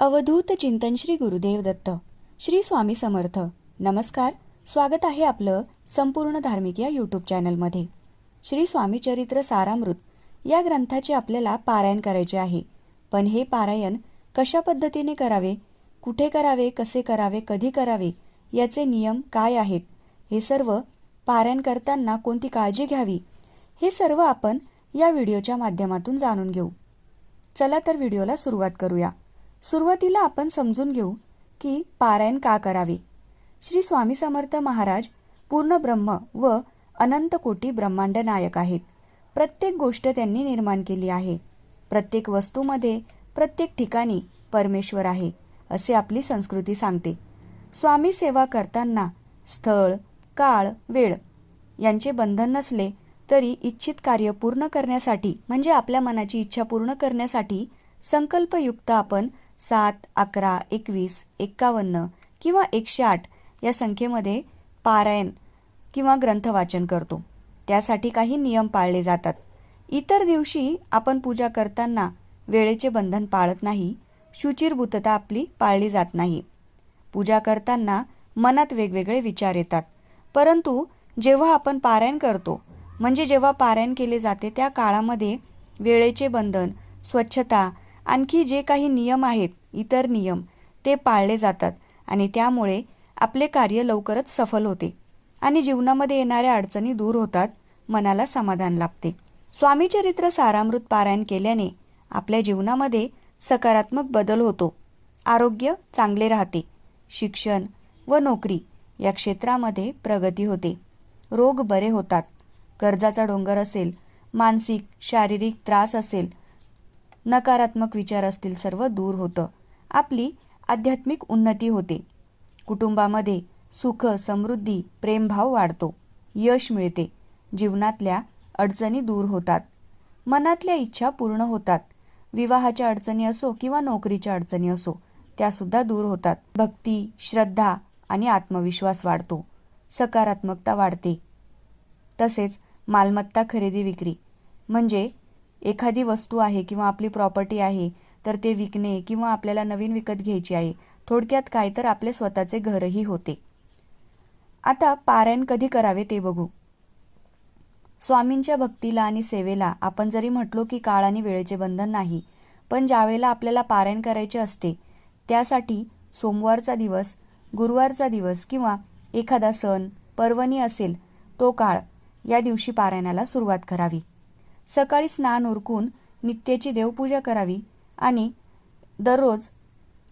अवधूत चिंतन श्री गुरुदेव दत्त. श्री स्वामी समर्थ. नमस्कार. स्वागत आहे आपलं संपूर्ण धार्मिक या यूट्यूब चॅनलमध्ये श्री स्वामी चरित्र सारामृत या ग्रंथाचे आपल्याला पारायण करायचे आहे. पण हे पारायण कशा पद्धतीने करावे? कुठे करावे? कसे करावे? कधी करावे? याचे नियम काय आहेत? हे सर्व पारायण करताना कोणती काळजी घ्यावी? हे सर्व आपण या व्हिडिओच्या माध्यमातून जाणून घेऊ. चला तर व्हिडिओला सुरुवात करूया. सुरुवातीला आपण समजून घेऊ की पारायण का करावे. श्री स्वामी समर्थ महाराज पूर्ण ब्रह्म व अनंत कोटी ब्रह्मांड नायक आहेत. प्रत्येक गोष्ट त्यांनी निर्माण केली आहे. प्रत्येक वस्तूमध्ये प्रत्येक ठिकाणी परमेश्वर आहे असे आपली संस्कृती सांगते. स्वामी सेवा करताना स्थळ काळ वेळ यांचे बंधन नसले तरी इच्छित कार्य पूर्ण करण्यासाठी म्हणजे आपल्या मनाची इच्छा पूर्ण करण्यासाठी संकल्पयुक्त आपण सात अकरा एकवीस एक्कावन्न किंवा एकशे आठ या संख्येमध्ये पारायण किंवा ग्रंथ वाचन करतो. त्यासाठी काही नियम पाळले जातात. इतर दिवशी आपण पूजा करताना वेळेचे बंधन पाळत नाही शुचिरभूतता आपली पाळली जात नाही. पूजा करताना मनात वेगवेगळे विचार येतात. परंतु जेव्हा आपण पारायण करतो म्हणजे जेव्हा पारायण केले जाते त्या काळामध्ये वेळेचे बंधन स्वच्छता आणखी जे काही नियम आहेत इतर नियम ते पाळले जातात आणि त्यामुळे आपले कार्य लवकरच सफल होते आणि जीवनामध्ये येणाऱ्या अडचणी दूर होतात मनाला समाधान लाभते. स्वामीचरित्र सारामृत पारायण केल्याने आपल्या जीवनामध्ये सकारात्मक बदल होतो. आरोग्य चांगले राहते. शिक्षण व नोकरी या क्षेत्रामध्ये प्रगती होते. रोग बरे होतात. कर्जाचा डोंगर असेल मानसिक शारीरिक त्रास असेल नकारात्मक विचार असतील सर्व दूर होतं. आपली आध्यात्मिक उन्नती होते. कुटुंबामध्ये सुख समृद्धी प्रेमभाव वाढतो. यश मिळते. जीवनातल्या अडचणी दूर होतात. मनातल्या इच्छा पूर्ण होतात. विवाहाच्या अडचणी असो किंवा नोकरीच्या अडचणी असो त्यासुद्धा दूर होतात. भक्ती श्रद्धा आणि आत्मविश्वास वाढतो. सकारात्मकता वाढते. तसेच मालमत्ता खरेदी विक्री म्हणजे एखादी वस्तू आहे किंवा आपली प्रॉपर्टी आहे तर ते विकणे किंवा आपल्याला नवीन विकत घ्यायची आहे थोडक्यात काय तर आपले स्वतःचे घरही होते. आता पारायण कधी करावे ते बघू. स्वामींच्या भक्तीला आणि सेवेला आपण जरी म्हटलो की काळ आणि वेळेचे बंधन नाही पण ज्यावेळेला आपल्याला पारायण करायचे असते त्यासाठी सोमवारचा दिवस गुरुवारचा दिवस किंवा एखादा सण पर्वणी असेल तो काळ या दिवशी पारायणाला सुरुवात करावी. सकाळी स्नान उरकून नित्याची देवपूजा करावी आणि दररोज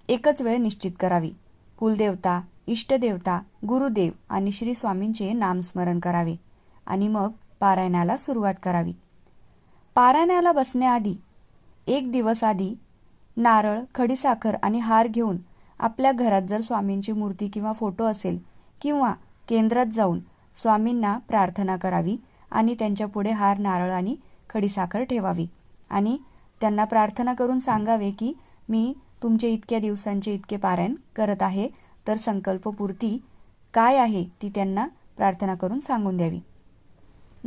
एकच वेळ निश्चित करावी. कुलदेवता इष्टदेवता गुरुदेव आणि श्री स्वामींचे नामस्मरण करावे आणि मग पारायणाला सुरुवात करावी. पारायणाला बसण्याआधी एक दिवस आधी नारळ खडीसाखर आणि हार घेऊन आपल्या घरात जर स्वामींची मूर्ती किंवा फोटो असेल किंवा केंद्रात जाऊन स्वामींना प्रार्थना करावी आणि त्यांच्या पुढे हार नारळ आणि खडीसाखर ठेवावी आणि त्यांना प्रार्थना करून सांगावे की मी तुमचे इतक्या दिवसांचे इतके पारायण करत आहे तर संकल्पपूर्ती काय आहे ती त्यांना प्रार्थना करून सांगून द्यावी.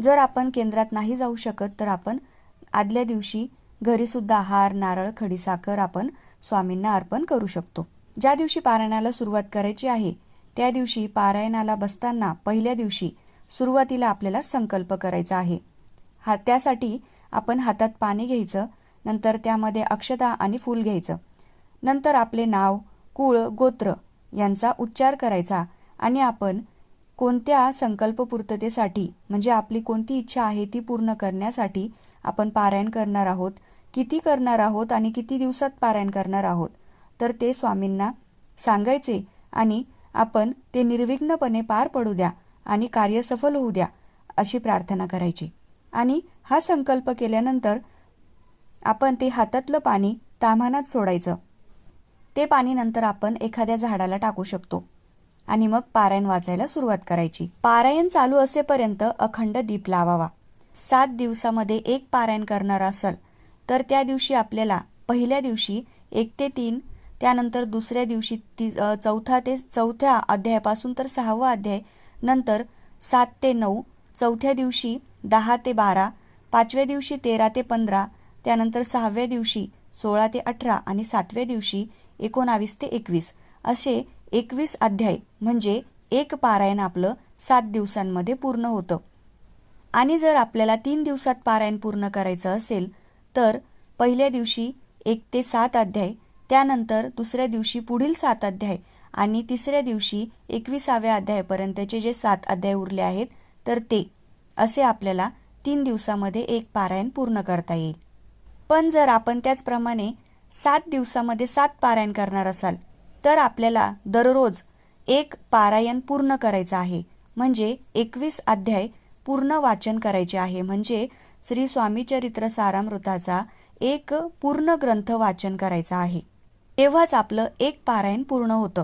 जर आपण केंद्रात नाही जाऊ शकत तर आपण आदल्या दिवशी घरीसुद्धा हार नारळ खडीसाखर आपण स्वामींना अर्पण करू शकतो. ज्या दिवशी पारायणाला सुरुवात करायची आहे त्या दिवशी पारायणाला बसताना पहिल्या दिवशी सुरुवातीला आपल्याला संकल्प करायचा आहे. हा त्यासाठी आपण हातात पाणी घ्यायचं नंतर त्यामध्ये अक्षता आणि फूल घ्यायचं. नंतर आपले नाव कुळ गोत्र यांचा उच्चार करायचा आणि आपण कोणत्या संकल्पपूर्ततेसाठी म्हणजे आपली कोणती इच्छा आहे ती पूर्ण करण्यासाठी आपण पारायण करणार आहोत किती करणार आहोत आणि किती दिवसात पारायण करणार आहोत. तर ते स्वामींना सांगायचे आणि आपण ते निर्विघ्नपणे पार पडू द्या आणि कार्य सफल होऊ द्या अशी प्रार्थना करायची. आणि हा संकल्प केल्यानंतर आपण ते हातातलं पाणी ताम्हानात सोडायचं. ते पाणी नंतर आपण एखाद्या झाडाला टाकू शकतो आणि मग पारायण वाचायला सुरुवात करायची. पारायण चालू असेपर्यंत अखंड दीप लावावा. सात दिवसामध्ये एक पारायण करणार असेल तर त्या दिवशी आपल्याला पहिल्या दिवशी एक ते तीन त्यानंतर दुसऱ्या दिवशी ती चौथा ते चौथ्या अध्यायापासून तर सहावा अध्याय नंतर सात ते नऊ चौथ्या दिवशी दहा ते बारा पाचव्या दिवशी तेरा ते पंधरा त्यानंतर सहाव्या दिवशी सोळा ते अठरा आणि सातव्या दिवशी एकोणावीस ते एकवीस. असे एकवीस अध्याय म्हणजे एक पारायण आपलं सात दिवसांमध्ये पूर्ण होतं. आणि जर आपल्याला तीन दिवसात पारायण पूर्ण करायचं असेल तर पहिल्या दिवशी एक ते सात अध्याय त्यानंतर दुसऱ्या दिवशी पुढील सात अध्याय आणि तिसऱ्या दिवशी एकविसाव्या अध्यायापर्यंतचे जे सात अध्याय उरले आहेत तर ते. असे आपल्याला तीन दिवसामध्ये एक पारायण पूर्ण करता येईल. पण जर आपण त्याचप्रमाणे सात दिवसामध्ये सात पारायण करणार असाल तर आपल्याला दररोज एक पारायण पूर्ण करायचं आहे. म्हणजे एकवीस अध्याय पूर्ण वाचन करायचे आहे. म्हणजे श्री स्वामी चरित्र सारामृताचा एक पूर्ण ग्रंथ वाचन करायचा आहे. तेव्हाच आपलं एक पारायण पूर्ण होतं.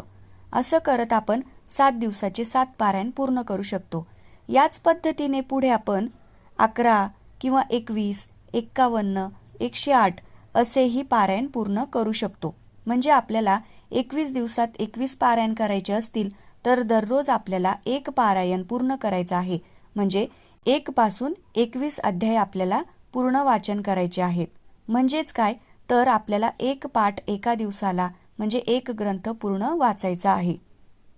असं करत आपण सात दिवसाचे सात पारायण पूर्ण करू शकतो. याच पद्धतीने पुढे आपण अकरा किंवा एकवीस एक्कावन्न एकशे आठ असेही पारायण पूर्ण करू शकतो. म्हणजे आपल्याला एकवीस दिवसात एकवीस पारायण करायचे असतील तर दररोज आपल्याला एक पारायण पूर्ण करायचं आहे. म्हणजे एक पासून एकवीस अध्याय आपल्याला पूर्ण वाचन करायचे आहेत. म्हणजेच काय? तर आपल्याला एक पाठ एका दिवसाला म्हणजे एक ग्रंथ पूर्ण वाचायचा आहे.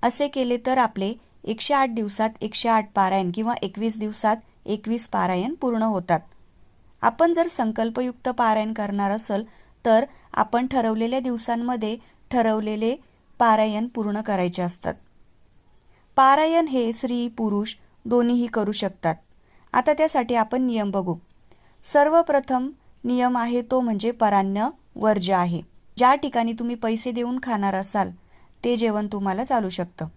असे केले तर आपले एकशे आठ दिवसात एकशे आठ पारायण किंवा एकवीस दिवसात एकवीस पारायण पूर्ण होतात. आपण जर संकल्पयुक्त पारायण करणार असल तर आपण ठरवलेल्या दिवसांमध्ये ठरवलेले पारायण पूर्ण करायचे असतात. पारायण हे स्त्री पुरुष दोन्हीही करू शकतात. आता त्यासाठी आपण नियम बघू. सर्वप्रथम नियम आहे तो म्हणजे परान्न वर्ज्य आहे. ज्या ठिकाणी तुम्ही पैसे देऊन खाणार असाल ते जेवण तुम्हाला चालू शकतं.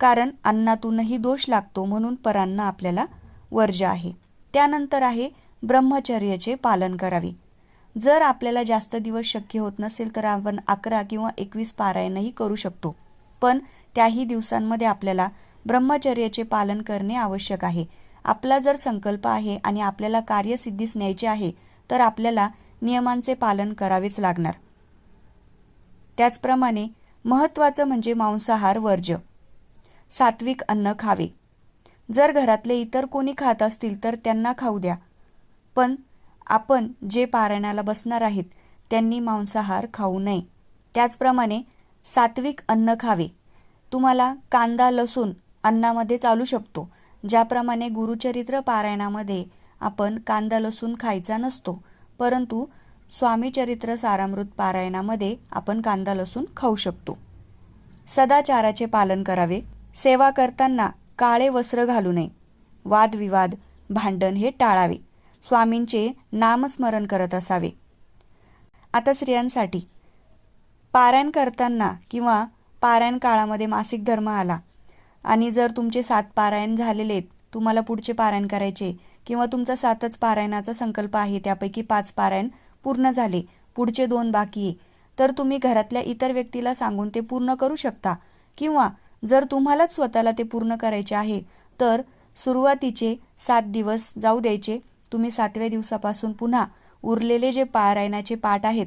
कारण अन्नातूनही दोष लागतो म्हणून परांना आपल्याला वर्ज आहे. त्यानंतर आहे ब्रह्मचर्याचे पालन करावे. जर आपल्याला जास्त दिवस शक्य होत नसेल तर आपण अकरा किंवा एकवीस पारायणही करू शकतो. पण त्याही दिवसांमध्ये आपल्याला ब्रह्मचर्याचे पालन करणे आवश्यक आहे. आपला जर संकल्प आहे आणि आपल्याला कार्यसिद्धीस न्यायचे आहे तर आपल्याला नियमांचे पालन करावेच लागणार. त्याचप्रमाणे महत्त्वाचं म्हणजे मांसाहार वर्ज्य. सात्विक अन्न खावे. जर घरातले इतर कोणी खात असतील तर त्यांना खाऊ द्या. पण आपण जे पारायणाला बसणार आहेत त्यांनी मांसाहार खाऊ नये. त्याचप्रमाणे सात्विक अन्न खावे. तुम्हाला कांदा लसूण अन्नामध्ये चालू शकतो ज्याप्रमाणे गुरुचरित्र पारायणामध्ये आपण कांदा लसूण खायचा नसतो परंतु स्वामीचरित्र सारामृत पारायणामध्ये आपण कांदा लसूण खाऊ शकतो. सदाचाराचे पालन करावे. सेवा करताना काळे वस्त्र घालू नये. वादविवाद भांडण हे टाळावे. स्वामींचे नामस्मरण करत असावे. आता स्त्रियांसाठी. पारायण करताना किंवा पारायण काळामध्ये मासिक धर्म आला. आणि जर तुमचे सात पारायण झालेले आहेत तुम्हाला पुढचे पारायण करायचे किंवा तुमचा सातच पारायणाचा संकल्प आहे त्यापैकी पाच पारायण पूर्ण झाले पुढचे दोन बाकी आहे तर तुम्ही घरातल्या इतर व्यक्तीला सांगून ते पूर्ण करू शकता किंवा जर तुम्हालाच स्वतःला ते पूर्ण करायचे आहे तर सुरुवातीचे सात दिवस जाऊ द्यायचे. तुम्ही सातव्या दिवसापासून पुन्हा उरलेले जे पारायणाचे पाठ आहेत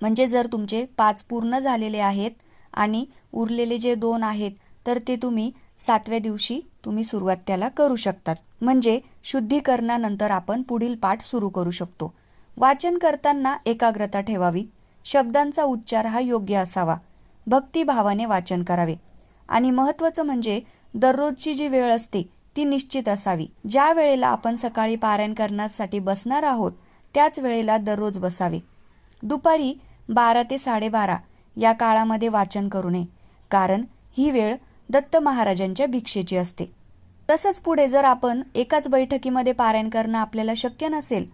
म्हणजे जर तुमचे पाच पूर्ण झालेले आहेत आणि उरलेले जे दोन आहेत तर ते तुम्ही सातव्या दिवशी तुम्ही सुरुवात त्याला करू शकतात. म्हणजे शुद्धीकरणानंतर आपण पुढील पाठ सुरू करू शकतो. वाचन करताना एकाग्रता ठेवावी. शब्दांचा उच्चार हा योग्य असावा. भक्तिभावाने वाचन करावे. आणि महत्त्वाचं म्हणजे दररोजची जी वेळ असते ती निश्चित असावी. ज्या वेळेला आपण सकाळी पारायण करण्यासाठी बसणार आहोत त्याच वेळेला दररोज बसावे. दुपारी बारा ते साडेबारा या काळामध्ये वाचन करू नये कारण ही वेळ दत्त महाराजांच्या भिक्षेची असते. तसंच पुढे जर आपण एकाच बैठकीमध्ये पारायण करणं आपल्याला शक्य नसेल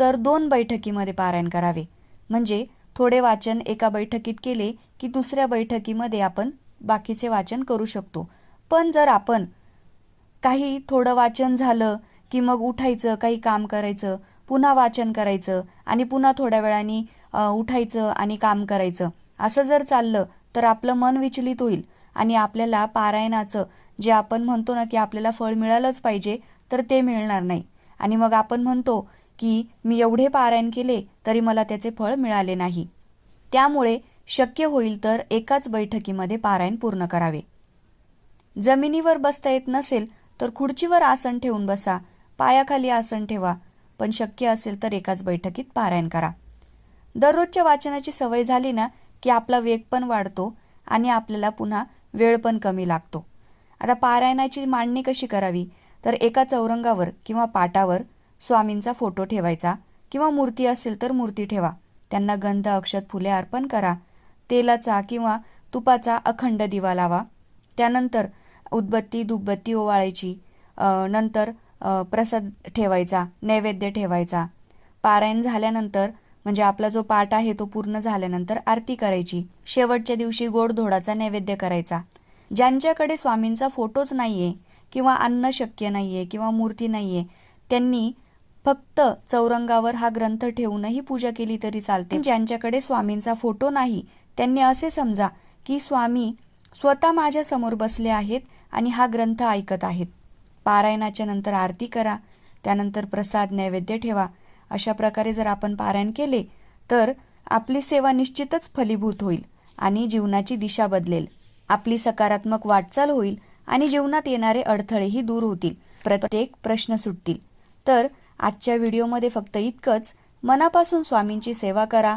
तर दोन बैठकीमध्ये पारायण करावे. म्हणजे थोडे वाचन एका बैठकीत केले की दुसऱ्या बैठकीमध्ये आपण बाकीचे वाचन करू शकतो. पण जर आपण काही थोडं वाचन झालं की मग उठायचं काही काम करायचं पुन्हा वाचन करायचं आणि पुन्हा थोड्या वेळाने उठायचं आणि काम करायचं असं जर चाललं तर आपलं मन विचलित होईल आणि आपल्याला पारायणाचं जे आपण म्हणतो ना की आपल्याला फळ मिळालंच पाहिजे तर ते मिळणार नाही. आणि मग आपण म्हणतो की मी एवढे पारायण केले तरी मला त्याचे फळ मिळाले नाही. त्यामुळे शक्य होईल तर एकाच बैठकीमध्ये पारायण पूर्ण करावे. जमिनीवर बसता येत नसेल तर खुर्चीवर आसन ठेवून बसा पायाखाली आसन ठेवा पण शक्य असेल तर एकाच बैठकीत पारायण करा. दररोजच्या वाचनाची सवय झाली ना की आपला वेग पण वाढतो आणि आपल्याला पुन्हा वेळ पण कमी लागतो. आता पारायणाची मांडणी कशी करावी? तर एका चौरंगावर किंवा पाटावर स्वामींचा फोटो ठेवायचा किंवा मूर्ती असेल तर मूर्ती ठेवा. त्यांना गंध अक्षत फुले अर्पण करा. तेलाचा किंवा तुपाचा अखंड दिवा लावा. त्यानंतर उदबत्ती धूपबत्ती ओवाळायची. नंतर प्रसाद ठेवायचा नैवेद्य ठेवायचा. पारायण झाल्यानंतर म्हणजे आपला जो पाठ आहे तो पूर्ण झाल्यानंतर आरती करायची. शेवटच्या दिवशी गोडधोडाचा नैवेद्य करायचा. ज्यांच्याकडे स्वामींचा फोटोच नाहीये किंवा अन्न शक्य नाहीये किंवा मूर्ती नाहीये त्यांनी फक्त चौरंगावर हा ग्रंथ ठेवूनही पूजा केली तरी चालते. ज्यांच्याकडे स्वामींचा फोटो नाही त्यांनी असे समजा की स्वामी स्वतः माझ्यासमोर बसले आहेत आणि हा ग्रंथ ऐकत आहेत. पारायणाच्या नंतर आरती करा त्यानंतर प्रसाद नैवेद्य ठेवा. अशा प्रकारे जर आपण पारायण केले तर आपली सेवा निश्चितच फलीभूत होईल आणि जीवनाची दिशा बदलेल. आपली सकारात्मक वाटचाल होईल आणि जीवनात येणारे अडथळेही दूर होतील. प्रत्येक प्रश्न सुटतील. तर आजच्या व्हिडिओमध्ये फक्त इतकंच. मनापासून स्वामींची सेवा करा.